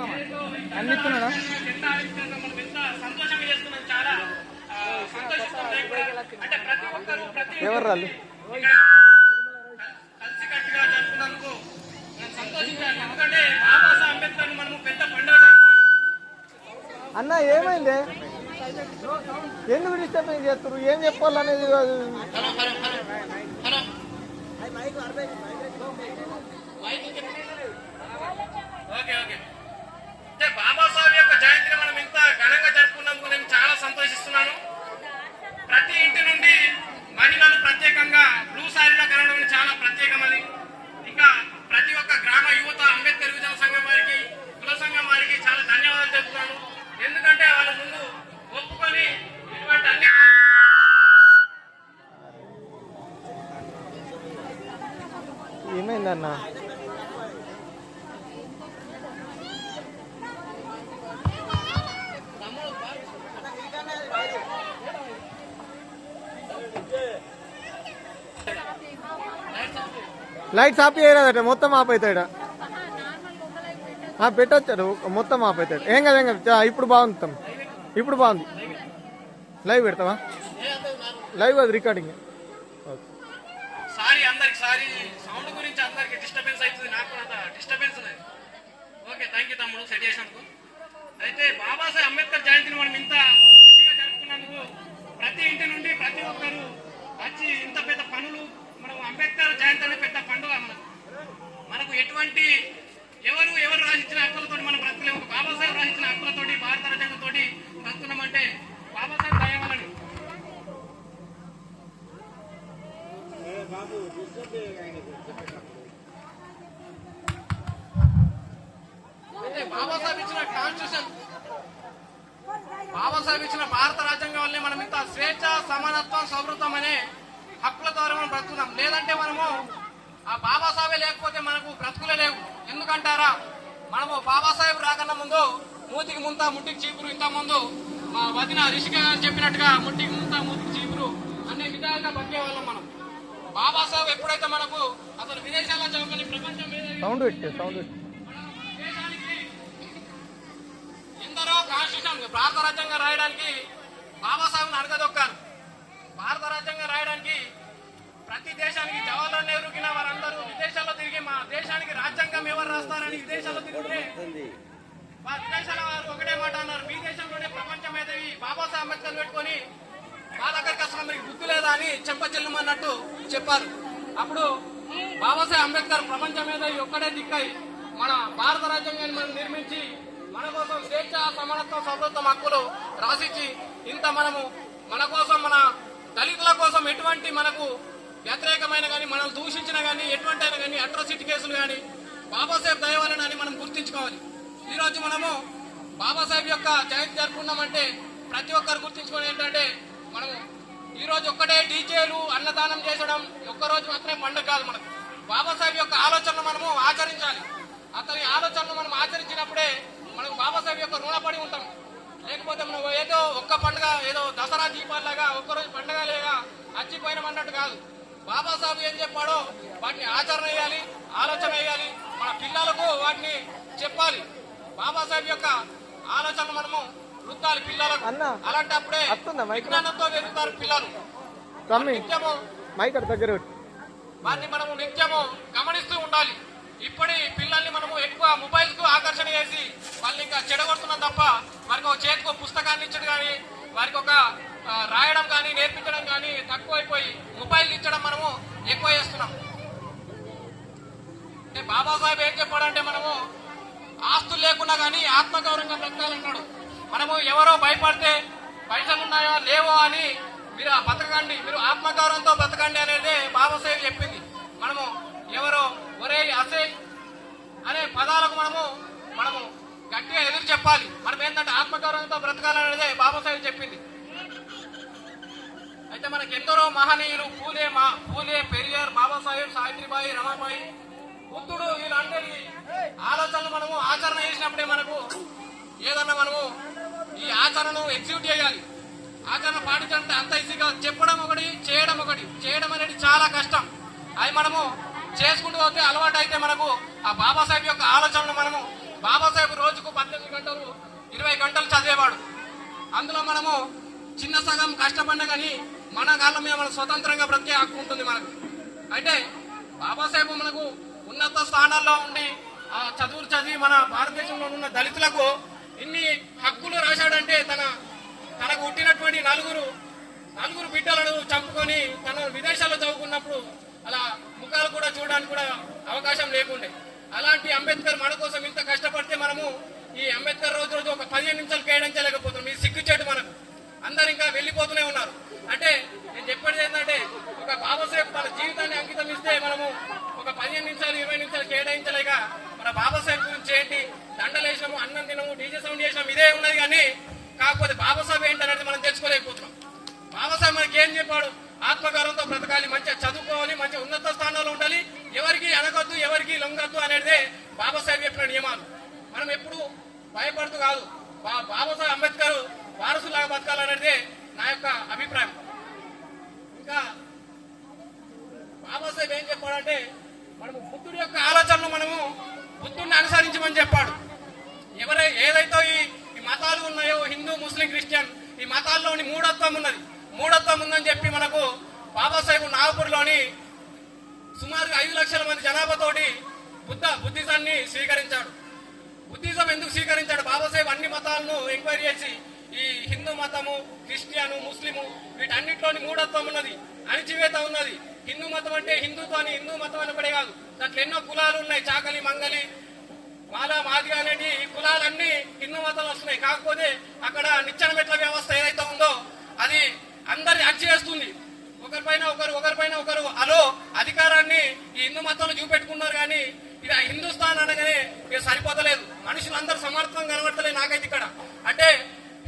అన్ని ఎవరు రాళ్ళు? అన్న ఏమైంది? ఎందుకు డిస్టర్బెన్స్ చేస్తారు ఏం చెప్పాలనేది ఓకే ఓకే. అంటే బాబాసాహెబ్ యొక్క జయంతిని మనం ఇంత ఘనంగా జరుపుకున్నందుకు నేను చాలా సంతోషిస్తున్నాను. ప్రతి ఇంటి నుండి మహిళలు ప్రత్యేకంగా బ్లూ సారీలో కనడం చాలా ప్రత్యేకమైన ఇంకా ప్రతి ఒక్క గ్రామ యువత అంబేద్కర్ యువజన సంఘం వారికి కుల సంఘం వారికి చాలా ధన్యవాదాలు చెప్తున్నాను ఎందుకంటే వాళ్ళ ముందు ఒప్పుకొని ఇటువంటి అన్ని ఏమైందన్న లైట్స్ ఆఫ్ చేయరాదట మొత్తం ఆఫ్ అవుతాడ పెట్టొచ్చాడు మొత్తం ఆఫ్ అవుతాడు ఏం కదా ఏం కదా చా, ఇప్పుడు బాగుంది ఇప్పుడు బాగుంది. లైవ్ పెడతావా? లైవ్ అది రికార్డింగ్ ఓకే సారీ అందరికి సారీ సౌండ్ గురించి అందరికి డిస్టర్బెన్స్ అవుతుంది నాకు అంత డిస్టర్బెన్స్ ఓకే థ్యాంక్ యూ తమ్ముడు సెట్ చేసినందుకు. అయితే బాబాసాహెబ్ అంబేద్కర్ జయంతిని మనం ఇంత ఖుషిగా జరుపుకున్నందుకు ప్రతి ఇంటి నుండి ప్రతి ఒక్కరు వచ్చి ఇంత పెద్ద పనులు మనం అంబేద్కర్ జయంతి అనే పెద్ద పండుగ మనకు మనకు ఎటువంటి ఎవరు ఎవరు రాసిచ్చిన హక్కులతో మనం బ్రతకలేము. బాబాసాహెబ్ రాసిచ్చిన హక్కులతోటి భారత రచనతో బ్రతుకున్నామంటే బాబాసాహెబ్ దయవాలని అయితే బాబాసాహెబ్ ఇచ్చిన కాన్స్టిట్యూషన్ బాబాసాహెబ్ ఇచ్చిన భారత రాజ్యాంగం వల్లే మనం ఇంత స్వేచ్ఛ సమానత్వం సౌహృదం అనే హక్కుల ద్వారా మనం బ్రతుకున్నాం లేదంటే మనము ఆ బాబాసాహెబే లేకపోతే మనకు బ్రతుకులే లేవు. ఎందుకంటారా? మనము బాబాసాహెబ్ రాకన్నా ముందు మూతికి ముంత ముట్టికి చీపురు ఇంత ముందు మా వదిన రిషిక చెప్పినట్టుగా ముట్టికి ముంత మూతికి చీపురు అనే విధాలుగా బతికే వాళ్ళం మనం. బాబాసాహెబ్ ఎప్పుడైతే మనకు అతను విదేశాల్లో చదువుకొని ప్రపంచం మీద సౌండ్ సౌండ్ ఎందరో కాన్స్టిట్యూషన్ భారత రాజ్యాంగం రాయడానికి బాబాసాహెబ్ అడగదొక్కారు. భారత రాజ్యాంగం రాయడానికి ప్రతి దేశానికి జవహర్లాల్ నెహ్రూకి వారందరూ విదేశాల్లో తిరిగి మా దేశానికి రాజ్యాంగం ఎవరు రాస్తారని విదేశాల్లో తిరిగితే మా విదేశాల వారు ఒకటే మాట అన్నారు. మీ దేశంలోనే ప్రపంచం మేధావి బాబాసాహెబ్ అంబేద్కర్ పెట్టుకొని మా దగ్గరికి అసలు మీకు గుర్తు లేదా అని చెంపచెల్లమన్నట్టు చెప్పారు. అప్పుడు బాబాసాహెబ్ అంబేద్కర్ ప్రపంచం మేధావి ఒక్కడే దిక్కై మన భారత రాజ్యాంగాన్ని మనం నిర్మించి మన కోసం స్వేచ్ఛ సమానత్వం సౌలభ్యం హక్కులు రాసిచ్చి ఇంత మనము మన కోసం మన దళితుల కోసం ఎటువంటి మనకు వ్యతిరేకమైన కానీ మనం దూషించిన కానీ ఎటువంటి అయినా కానీ అట్రాసిటీ కేసులు కానీ బాబాసాహెబ్ దయవాలని అని మనం గుర్తించుకోవాలి. ఈ రోజు మనము బాబాసాహెబ్ యొక్క జయంతి జరుపుకున్నామంటే ప్రతి ఒక్కరు గుర్తించుకోవాలి ఏంటంటే మనము ఈరోజు ఒక్కటే డీజేలు అన్నదానం చేసడం ఒక్క రోజు మాత్రమే పండుగ కాదు మనకు. బాబాసాహెబ్ యొక్క ఆలోచనలు మనము ఆచరించాలి. అతని ఆలోచనలు మనం ఆచరించినప్పుడే మనకు బాబాసాహెబ్ యొక్క రుణపడి ఉంటాం. లేకపోతే మనం ఏదో ఒక్క పండుగ ఏదో దసరా దీపాలలాగా ఒక్కరోజు పండుగ లేగా అచ్చిపోయినాం అన్నట్టు కాదు. బాబాసాహెబ్ ఏం చెప్పాడో వాటిని ఆచరణ చేయాలి ఆలోచన చేయాలి మన పిల్లలకు వాటిని చెప్పాలి. బాబాసాహెబ్ యొక్క ఆలోచన మనము రుద్దాలి పిల్లలకు. అలాంటప్పుడే? విజ్ఞానంతో పెరుగుతారు పిల్లలు. నిత్యము వారిని మనము నిత్యము గమనిస్తూ ఉండాలి. ఇప్పటి పిల్లల్ని మనము ఎక్కువ మొబైల్కు ఆకర్షణ చేసి వాళ్ళని ఇంకా చెడగొడుతున్నాం తప్ప వారికి ఒక చేతికి పుస్తకాన్ని ఇచ్చడం కానీ వారికి ఒక రాయడం కానీ నేర్పించడం కానీ తక్కువైపోయి మొబైల్ ఇచ్చడం మనము ఎక్కువ చేస్తున్నాం. అంటే బాబాసాహెబ్ ఏం చెప్పాడంటే మనము ఆస్తులు లేకున్నా కానీ ఆత్మగౌరవంగా బ్రతకాలన్నాడు. మనము ఎవరో భయపడితే పైసలు ఉన్నాయో లేవో అని మీరు ఆ బతకండి మీరు ఆత్మగౌరవంతో బ్రతకండి అనేది బాబాసాహెబ్ చెప్పింది. మనము ఎవరో ఒరే అసే అనే పదాలకు మనము మనము గట్టిగా ఎదురు చెప్పాలి. మనం ఏంటంటే ఆత్మగౌరవంతో బ్రతకాలనేదే బాబాసాహెబ్ చెప్పింది. అయితే మనకి ఎందరో మహనీయులు పూలే మా పూలే పెరియార్ బాబాసాహెబ్ సావిత్రిబాయి రమాబాయి బుద్ధుడు వీళ్ళందరి ఆలోచనలు మనము ఆచరణ చేసినప్పుడే మనకు ఏదన్నా మనము ఈ ఆచరణను ఎగ్జిక్యూట్ చేయాలి. ఆచరణ పాటించాలంటే అంత ఈజీగా చెప్పడం ఒకటి చేయడం ఒకటి. చేయడం అనేది చాలా కష్టం. అది మనము చేసుకుంటూ పోతే అలవాటు అయితే మనకు ఆ బాబాసాహెబ్ యొక్క ఆలోచనలు మనము బాబాసాహెబ్ రోజుకు పద్దెనిమిది గంటలు ఇరవై గంటలు చదివేవాడు. అందులో మనము చిన్న సగం కష్టపడినా కానీ మన కాలం మీద మన స్వతంత్రంగా బ్రతికే హక్కు ఉంటుంది మనకు. అయితే బాబాసాహెబ్ మనకు ఉన్నత స్థానాల్లో ఉండి ఆ చదువులు చదివి మన భారతదేశంలో ఉన్న దళితులకు ఇన్ని హక్కులు రాశాడంటే తన తనకు పుట్టినటువంటి నలుగురు నలుగురు బిడ్డలను చంపుకొని తన విదేశాల్లో చదువుకున్నప్పుడు అలా ముఖాలు కూడా చూడడానికి కూడా అవకాశం లేకుండే. అలాంటి అంబేద్కర్ మన కోసం ఇంత కష్టపడితే మనము ఈ అంబేద్కర్ రోజు రోజు ఒక పదిహేను నిమిషాలు కేటాయించలేకపోతున్నాం. ఇది సిగ్గుచేటు మనకు. అందరు ఇంకా వెళ్ళిపోతూనే ఉన్నారు. అంటే నేను చెప్పేది ఏంటంటే ఒక బాబాసాహెబ్ మన జీవితాన్ని అంకితం ఇస్తే మనము ఒక పదిహేను నిమిషాలు ఇరవై నిమిషాలు కేటాయించలేక మన బాబాసాహెబ్ గురించి ఏంటి? దండలేసినాము అన్నం తినము డీజే సౌండ్ చేసినాము ఇదే ఉన్నది కానీ కాకపోతే బాబాసాహెబ్ ఏంటనేది మనం తెలుసుకోలేకపోతున్నాం. బాబాసాహెబ్ మనకి ఏం చెప్పాడు? ఆత్మకారంతో బ్రతకాలి మంచి మంచిగా ఉన్నత స్థానంలో ఉండాలి ఎవరికి అనగొద్దు ఎవరికి లొంగొద్దు అనేదే బాబాసాహెబ్ చెప్పిన నియమాలు మనం ఎప్పుడు భయపడుతూ కాదు. బాబాసాహెబ్ అంబేద్కర్ వారసులాగా బతకాలనేది నా యొక్క అభిప్రాయం. ఇంకా బాబాసాహెబ్ ఏం చెప్పాడంటే మనము బుద్ధుడి యొక్క ఆలోచనలు మనము బుద్ధుడిని అనుసరించమని చెప్పాడు. ఎవరై ఏదైతే ఈ ఈ మతాలు ఉన్నాయో హిందూ ముస్లిం క్రిస్టియన్ ఈ మతాల్లోని మూఢత్వం ఉన్నది. మూఢత్వం ఉందని చెప్పి మనకు బాబాసాహెబ్ నాగపూర్లోని సుమారు ఐదు లక్షల మంది జనాభాతోటి బుద్ధ బుద్ధిజాన్ని స్వీకరించాడు. బుద్ధిజం ఎందుకు స్వీకరించాడు? బాబాసాహెబ్ అన్ని మతాలను ఎంక్వైరీ చేసి ఈ హిందూ మతము క్రిస్టియను ముస్లిము వీటన్నిటిలోని మూఢత్వం ఉన్నది అణిచివేత ఉన్నది. హిందూ మతం అంటే హిందుత్వాన్ని హిందూ మతం అని కాదు. దాంట్లో ఎన్నో కులాలు ఉన్నాయి. చాకలి మంగలి మాల మాది అనేటి ఈ కులాలన్నీ హిందూ మతంలో వస్తున్నాయి. కాకపోతే అక్కడ నిచ్చెన మెట్ల వ్యవస్థ ఏదైతే ఉందో అది అందరి అణిచివేస్తుంది. ఒకరిపైన ఒకరు ఒకరిపైన ఒకరు అలో అధికారాన్ని ఈ హిందూ మతంలో చూపెట్టుకున్నారు కానీ ఇది హిందుస్థాన్ అనగానే ఇక సరిపోతలేదు. మనుషులందరూ సమర్థం కనబడతలేదు నాకైతే ఇక్కడ. అంటే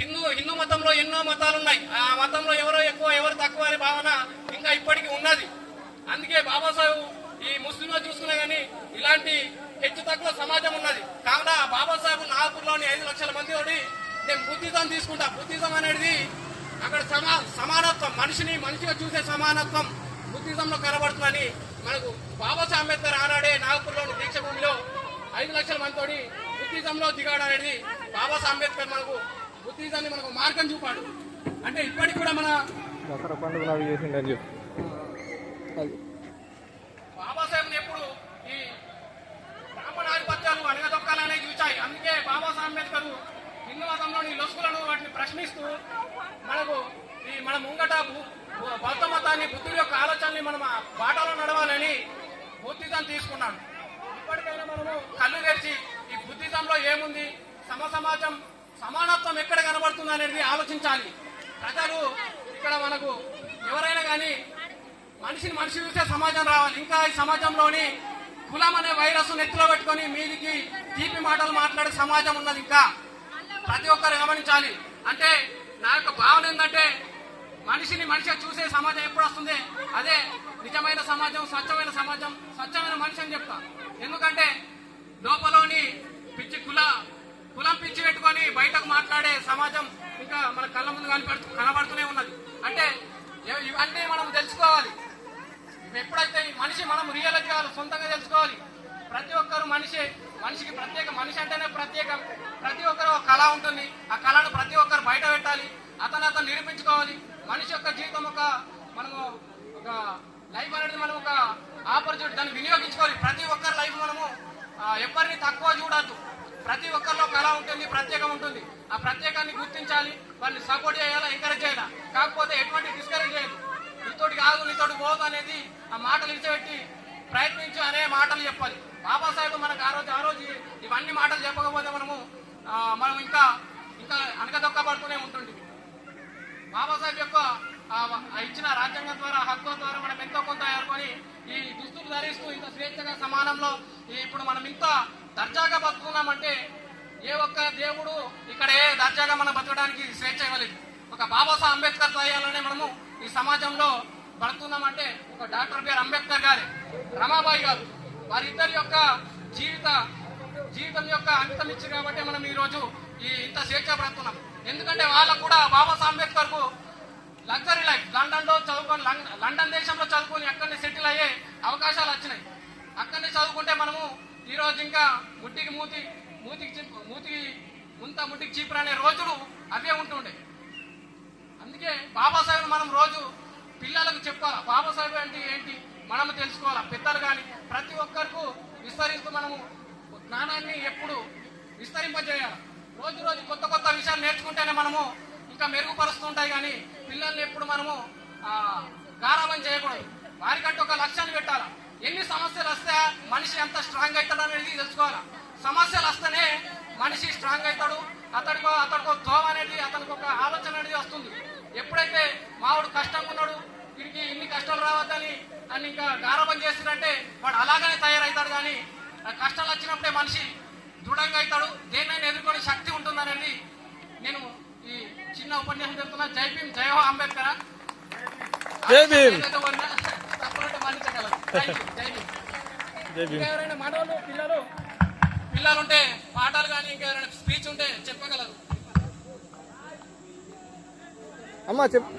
హిందూ హిందూ మతంలో ఎన్నో మతాలు ఉన్నాయి ఆ మతంలో ఎవరో ఎక్కువ ఎవరు తక్కువ అనే భావన ఇంకా ఇప్పటికీ ఉన్నది. అందుకే బాబాసాహెబ్ ఈ ముస్లింలు చూసుకున్నా గానీ ఇలాంటి హెచ్చు తక్కువ సమాజం ఉన్నది. కావున బాబాసాహెబ్ నాగపూర్లోని ఐదు లక్షల మంది తోటి నేను బుద్ధిజం తీసుకుంటా. బుద్ధిజం అనేది అక్కడ సమా సమానత్వం మనిషిని మనిషిగా చూసే సమానత్వం బుద్ధిజంలో కనబడుతుందని మనకు బాబాసాహెబ్ అంబేద్కర్ ఆనాడే నాగపూర్లోని దీక్ష భూమిలో ఐదు లక్షల మందితోటి బుద్ధిజంలో దిగాడు అనేది బాబాసాహెబ్ అంబేద్కర్ మనకు బుద్ధిజాన్ని మనకు మార్గం చూపాడు. అంటే ఇప్పటికి కూడా మన దసరా పండుగ నాడు చేసిండని చెప్పి. అది బాబాసాహెబ్ని ఎప్పుడు ఈ బ్రాహ్మణాధిపత్యాలు అణగదొక్కాలనే చూచాయి. అందుకే బాబాసాహెబ్ అంబేద్కర్ హిందూ మతంలోని లొసుకులను వాటిని ప్రశ్నిస్తూ మనకు ఈ మన ముంగట బౌద్ధ మతాన్ని బుద్ధుడి యొక్క ఆలోచనని మనం బాటలో నడవాలని బుద్ధిజం తీసుకున్నాను ఇప్పటికైనా మనము కళ్ళు తెరిచి ఈ బుద్ధిజంలో ఏముంది? సమ సమాజం సమానత్వం ఎక్కడ కనబడుతుంది అనేది ఆలోచించాలి. ప్రజలు ఇక్కడ మనకు ఎవరైనా కానీ మనిషిని మనిషి చూసే సమాజం రావాలి. ఇంకా ఈ సమాజంలోని కులం అనే వైరస్ నెత్తిలో పెట్టుకొని మీదికి తీపి మాటలు మాట్లాడే సమాజం ఉన్నది ఇంకా. ప్రతి ఒక్కరు గమనించాలి. అంటే నా యొక్క భావన ఏంటంటే మనిషిని మనిషిగా చూసే సమాజం ఎప్పుడు వస్తుంది? అదే నిజమైన సమాజం స్వచ్ఛమైన సమాజం స్వచ్ఛమైన మనిషి అని చెప్తా. ఎందుకంటే లోపలోని పిచ్చి కుల కులం పిచ్చి పెట్టుకొని బయటకు మాట్లాడే సమాజం ఇంకా మన కళ్ళ ముందు కనపడుతూ కనబడుతూనే ఉన్నది. అంటే ఇవన్నీ మనం తెలుసుకోవాలి. ఎప్పుడైతే మనిషి మనం రియలైజ్ కావాలి సొంతంగా తెలుసుకోవాలి ప్రతి ఒక్కరు మనిషి మనిషికి ప్రత్యేక మనిషి అంటేనే ప్రత్యేకం. ప్రతి ఒక్కరు ఒక కళ ఉంటుంది. ఆ కళను ప్రతి ఒక్కరు బయట పెట్టాలి. అతను అతను నిరూపించుకోవాలి. మనిషి యొక్క జీవితం ఒక మనము ఒక లైఫ్ అనేది మనం ఒక ఆపర్చునిటీ దాన్ని వినియోగించుకోవాలి. ప్రతి ఒక్కరి లైఫ్ మనము ఎవరిని తక్కువ చూడద్దు. ప్రతి ఒక్కరిలో కళ ఉంటుంది ప్రత్యేకం ఉంటుంది. ఆ ప్రత్యేకాన్ని గుర్తించాలి వాళ్ళని సపోర్ట్ చేయాలా ఎంకరేజ్ చేయాలా? కాకపోతే ఎటువంటి డిస్కరేజ్ చేయదు నీతోటి కాదు నీతోటి పోదు అనేది ఆ మాటలు ఇచ్చేపెట్టి ప్రయత్నించు అనే మాటలు చెప్పాలి. బాబాసాహెబ్ మనకు ఆ రోజు ఆ రోజు ఇవన్నీ మాటలు చెప్పకపోతే మనము మనం ఇంకా ఇంకా అనకదొక్కబడుతూనే ఉంటుంది బాబాసాహెబ్ యొక్క ఇచ్చిన రాజ్యాంగం ద్వారా హక్కు ద్వారా మనం ఎంతో కొంత ఏర్కొని ఈ దుస్తులు ధరిస్తూ ఇంత స్వేచ్ఛగా సమానంలో ఇప్పుడు మనం ఇంత దర్జాగా బతుకున్నామంటే ఏ ఒక్క దేవుడు ఇక్కడ ఏ దర్జాగా మనం బతకడానికి స్వేచ్ఛ ఇవ్వలేదు. ఒక బాబాసాహెబ్ అంబేద్కర్ దయాలనే మనము ఈ సమాజంలో బతుకున్నామంటే ఒక డాక్టర్ బిఆర్ అంబేద్కర్ గారే రమాబాయి గారు. వారిద్దరి యొక్క జీవిత జీవితం యొక్క అంకితం ఇచ్చారు కాబట్టి మనం ఈ రోజు ఈ ఇంత స్వేచ్ఛ బ్రతున్నాం ఎందుకంటే వాళ్ళకు కూడా బాబాసాహెబ్ అంబేద్కర్కు లగ్జరీ లైఫ్ లండన్లో చదువుకొని లండన్ దేశంలో చదువుకొని అక్కడనే సెటిల్ అయ్యే అవకాశాలు వచ్చినాయి. అక్కడనే చదువుకుంటే మనము ఈ రోజు ఇంకా ముట్టికి మూతి మూతికి చి- మూతికి ముంత ముట్టికి చీపురు అనే రోజులు అవే ఉంటుండే. అందుకే బాబాసాహెబ్ మనం రోజు పిల్లలకు చెప్పాలా బాబాసాహెబ్ అంటే ఏంటి? మనము తెలుసుకోవాలా. పెద్దలు కానీ ప్రతి ఒక్కరికి విస్తరిస్తూ మనము జ్ఞానాన్ని ఎప్పుడు విస్తరింపజేయాలి? రోజు రోజు కొత్త కొత్త విషయాలు నేర్చుకుంటేనే మనము ఇంకా మెరుగుపరుస్తుంటాయి కానీ పిల్లల్ని ఎప్పుడు మనము గారాబం చేయకూడదు. వారికంటే ఒక లక్ష్యాన్ని పెట్టాలి? ఎన్ని సమస్యలు వస్తే మనిషి ఎంత స్ట్రాంగ్ అవుతాడు అనేది తెలుసుకోవాలి? సమస్యలు వస్తేనే మనిషి స్ట్రాంగ్ అవుతాడు. అతడికో అతడికో దోవ అనేది అతనికి ఒక ఆలోచన అనేది వస్తుంది. ఎప్పుడైతే మావాడు కష్టంగా ఉన్నాడు వీడికి ఇన్ని కష్టాలు రావద్దని అని ఇంకా గారాబం చేస్తున్నాడంటే వాడు అలాగనే తయారవుతాడు కానీ కష్టాలు వచ్చినప్పుడే మనిషి దృఢంగా అవుతాడు. దేన్నైనా ఎదుర్కొనే శక్తి ఉంటుందనేది ఉపన్యాసం చెప్తున్నా జై భీమ్ జై హో అంబేద్కర్. జై భీమ్. ఎవరైనా మనోళ్ళు పిల్లలు పిల్లలు ఉంటే పాటలు కానీ ఇంకా ఎవరైనా స్పీచ్ ఉంటే చెప్పగలరు. అమ్మా చెప్పు.